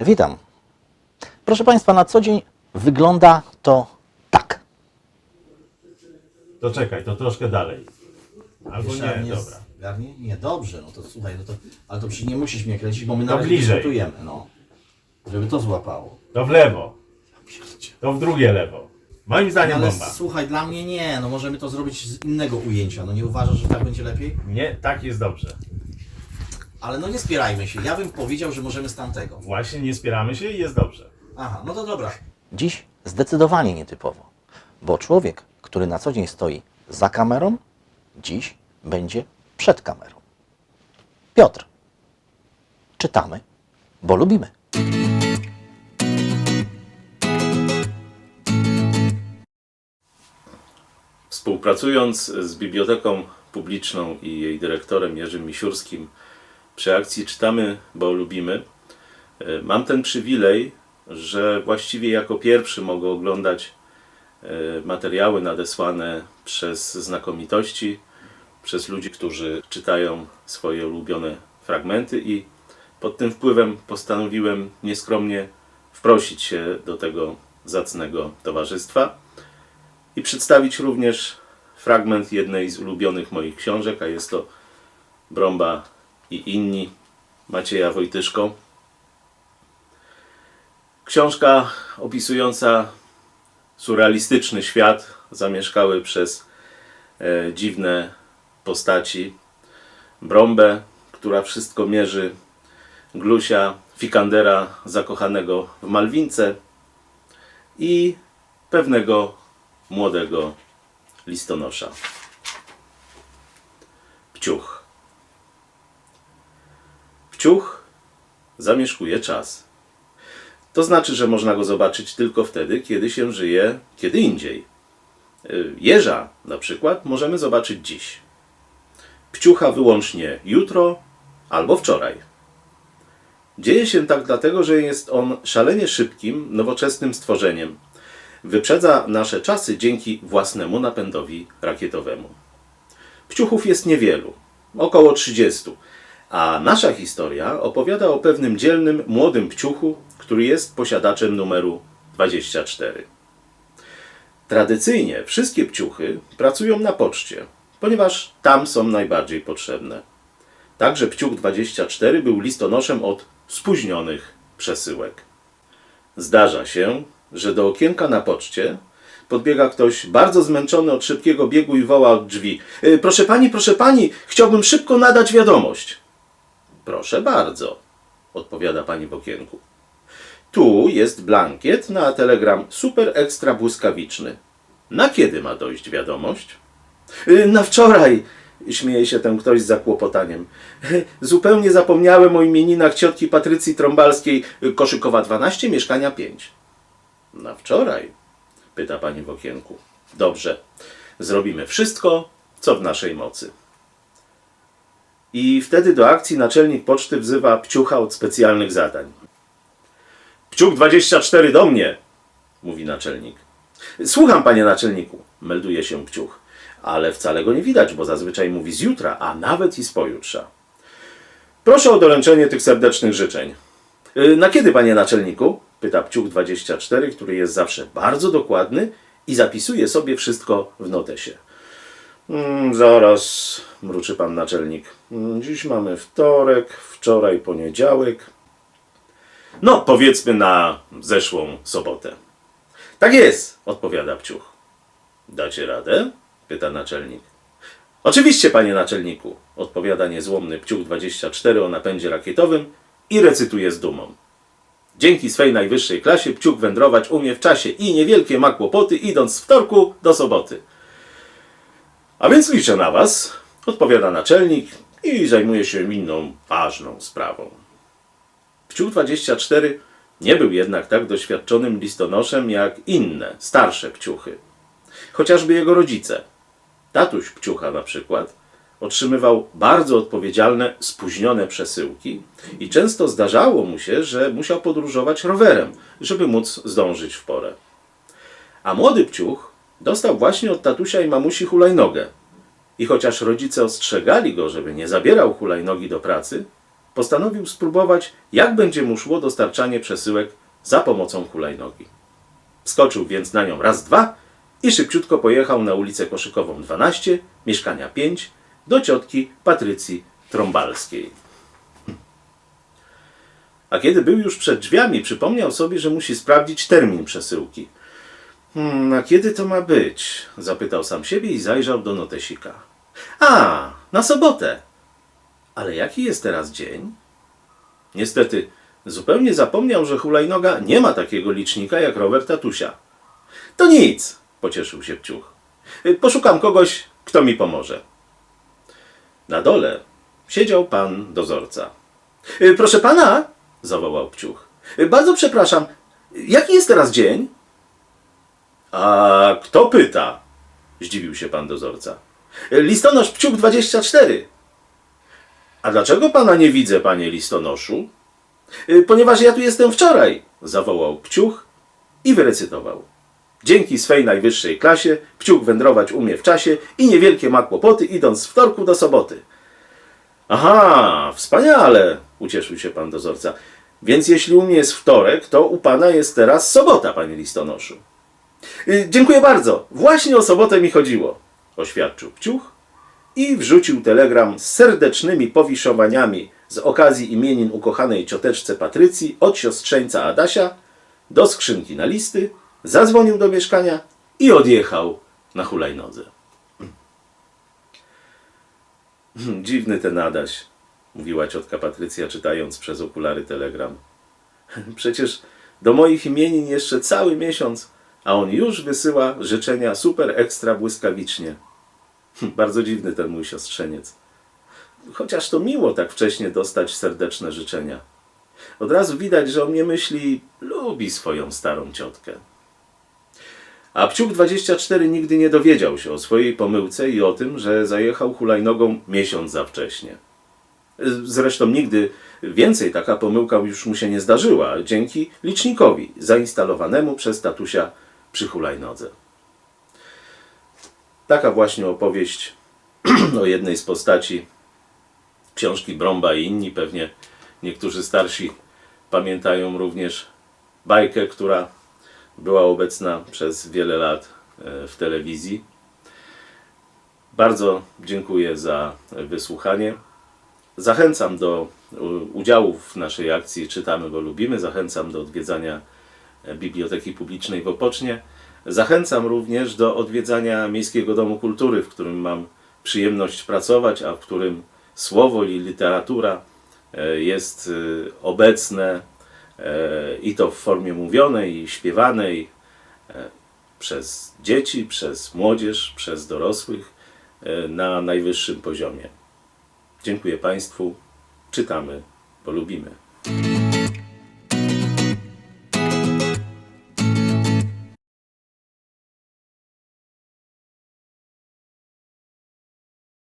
Witam. Proszę Państwa, na co dzień wygląda to tak. To czekaj, to troszkę dalej. Albo Jeszcze nie, z- dobra. Garnie? Nie, dobrze, no to słuchaj, no to, ale to przy nie musisz mnie kręcić, bo my na To razie bliżej. dyskutujemy, no. Żeby to złapało. To w lewo. To w drugie lewo. Moim zdaniem Ale bomba. słuchaj, dla mnie nie, no możemy to zrobić z innego ujęcia, no nie uważasz, że tak będzie lepiej? Nie, tak jest dobrze. Ale no nie spierajmy się, ja bym powiedział, że możemy z tamtego. Właśnie nie spieramy się i jest dobrze. Aha, no to dobra. Dziś zdecydowanie nietypowo, bo człowiek, który na co dzień stoi za kamerą, dziś będzie przed kamerą. Piotr. Czytamy, bo lubimy. Współpracując z Biblioteką Publiczną i jej dyrektorem Jerzym Misiurskim przy akcji Czytamy, bo lubimy, e, mam ten przywilej, że właściwie jako pierwszy mogę oglądać e, materiały nadesłane przez znakomitości, przez ludzi, którzy czytają swoje ulubione fragmenty i pod tym wpływem postanowiłem nieskromnie wprosić się do tego zacnego towarzystwa i przedstawić również fragment jednej z ulubionych moich książek, a jest to Brąba i inni Macieja Wojtyszko. Książka opisująca surrealistyczny świat zamieszkały przez e, dziwne postaci. Brąbę, która wszystko mierzy, Glusia, Fikandera zakochanego w Malwince i pewnego młodego listonosza. Pciuch. Pciuch zamieszkuje czas. To znaczy, że można go zobaczyć tylko wtedy, kiedy się żyje kiedy indziej. Y, Jeża na przykład możemy zobaczyć dziś. Pciucha wyłącznie jutro albo wczoraj. Dzieje się tak dlatego, że jest on szalenie szybkim, nowoczesnym stworzeniem. Wyprzedza nasze czasy dzięki własnemu napędowi rakietowemu. Pciuchów jest niewielu, około 30, a nasza historia opowiada o pewnym dzielnym, młodym pciuchu, który jest posiadaczem numeru 24. Tradycyjnie wszystkie pciuchy pracują na poczcie, ponieważ tam są najbardziej potrzebne. Także pciuch 24 był listonoszem od spóźnionych przesyłek. Zdarza się, że do okienka na poczcie podbiega ktoś bardzo zmęczony od szybkiego biegu i woła od drzwi. "Y, Proszę pani, proszę pani, chciałbym szybko nadać wiadomość. Proszę bardzo, odpowiada pani w okienku. Tu jest blankiet na telegram super ekstra błyskawiczny. Na kiedy ma dojść wiadomość? "Y, Na wczoraj, śmieje się ten ktoś z zakłopotaniem. Zupełnie zapomniałem o imieninach ciotki Patrycji Trąbalskiej, Koszykowa 12, mieszkania 5. Na wczoraj? Pyta pani w okienku. Dobrze, zrobimy wszystko, co w naszej mocy. I wtedy do akcji naczelnik poczty wzywa Pciucha od specjalnych zadań. Pciuch 24 do mnie, mówi naczelnik. Słucham, panie naczelniku, melduje się Pciuch. Ale wcale go nie widać, bo zazwyczaj mówi z jutra, a nawet i z pojutrza. Proszę o doręczenie tych serdecznych życzeń. Y, Na kiedy, panie naczelniku? Pyta Pciuch 24, który jest zawsze bardzo dokładny i zapisuje sobie wszystko w notesie. Mm, zaraz, mruczy pan naczelnik. Mm, Dziś mamy wtorek, wczoraj poniedziałek. No, powiedzmy na zeszłą sobotę. Tak jest, odpowiada Pciuch. Dacie radę? pyta naczelnik. Oczywiście, panie naczelniku, odpowiada niezłomny Pciuch 24 o napędzie rakietowym i recytuje z dumą. Dzięki swej najwyższej klasie Pciuch wędrować umie w czasie i niewielkie ma kłopoty, idąc z wtorku do soboty. A więc liczę na was, odpowiada naczelnik i zajmuje się inną ważną sprawą. Pciuch 24 nie był jednak tak doświadczonym listonoszem jak inne, starsze pciuchy. Chociażby jego rodzice. Tatuś pciucha na przykład otrzymywał bardzo odpowiedzialne, spóźnione przesyłki i często zdarzało mu się, że musiał podróżować rowerem, żeby móc zdążyć w porę. A młody pciuch dostał właśnie od tatusia i mamusi hulajnogę. I chociaż rodzice ostrzegali go, żeby nie zabierał hulajnogi do pracy, postanowił spróbować, jak będzie mu szło dostarczanie przesyłek za pomocą hulajnogi. Wskoczył więc na nią raz, dwa i szybciutko pojechał na ulicę Koszykową 12, mieszkania 5, do ciotki Patrycji Trąbalskiej. A kiedy był już przed drzwiami, przypomniał sobie, że musi sprawdzić termin przesyłki. Hmm, a kiedy to ma być? Zapytał sam siebie i zajrzał do notesika. A, na sobotę. Ale jaki jest teraz dzień? Niestety, zupełnie zapomniał, że hulajnoga nie ma takiego licznika jak rower tatusia. To nic, pocieszył się Pciuch. Y, Poszukam kogoś, kto mi pomoże. Na dole siedział pan dozorca. Y, Proszę pana, zawołał Pciuch. Y, Bardzo przepraszam, jaki jest teraz dzień? A kto pyta? Zdziwił się pan dozorca. Listonosz Pciuch 24. A dlaczego pana nie widzę, panie listonoszu? Y, Ponieważ ja tu jestem wczoraj, zawołał Pciuch i wyrecytował. Dzięki swej najwyższej klasie Pciuch wędrować umie w czasie i niewielkie ma kłopoty, idąc z wtorku do soboty. Aha, wspaniale, ucieszył się pan dozorca. Więc jeśli u mnie jest wtorek, to u pana jest teraz sobota, panie listonoszu. Y, Dziękuję bardzo. Właśnie o sobotę mi chodziło, oświadczył Pciuch i wrzucił telegram z serdecznymi powiszowaniami z okazji imienin ukochanej cioteczce Patrycji od siostrzeńca Adasia do skrzynki na listy, zadzwonił do mieszkania i odjechał na hulajnodze. Hmm, Dziwny ten Adaś, mówiła ciotka Patrycja, czytając przez okulary telegram. Przecież do moich imienin jeszcze cały miesiąc, a on już wysyła życzenia super ekstra błyskawicznie. Bardzo dziwny ten mój siostrzeniec. Chociaż to miło tak wcześnie dostać serdeczne życzenia. Od razu widać, że o mnie myśli, lubi swoją starą ciotkę. A Pciuk 24 nigdy nie dowiedział się o swojej pomyłce i o tym, że zajechał hulajnogą miesiąc za wcześnie. Zresztą nigdy więcej taka pomyłka już mu się nie zdarzyła, dzięki licznikowi zainstalowanemu przez tatusia przy hulajnodze. Taka właśnie opowieść o jednej z postaci książki Brąba i inni. Pewnie niektórzy starsi pamiętają również bajkę, która była obecna przez wiele lat e, w telewizji. Bardzo dziękuję za wysłuchanie. Zachęcam do u- udziału w naszej akcji Czytamy, bo lubimy. Zachęcam do odwiedzania e, Biblioteki Publicznej w Opocznie. Zachęcam również do odwiedzania Miejskiego Domu Kultury, w którym mam przyjemność pracować, a w którym słowo i literatura e, jest e, obecne e, i to w formie mówionej i śpiewanej przez dzieci, przez młodzież, przez dorosłych na najwyższym poziomie. Dziękuję Państwu. Czytamy, bo lubimy.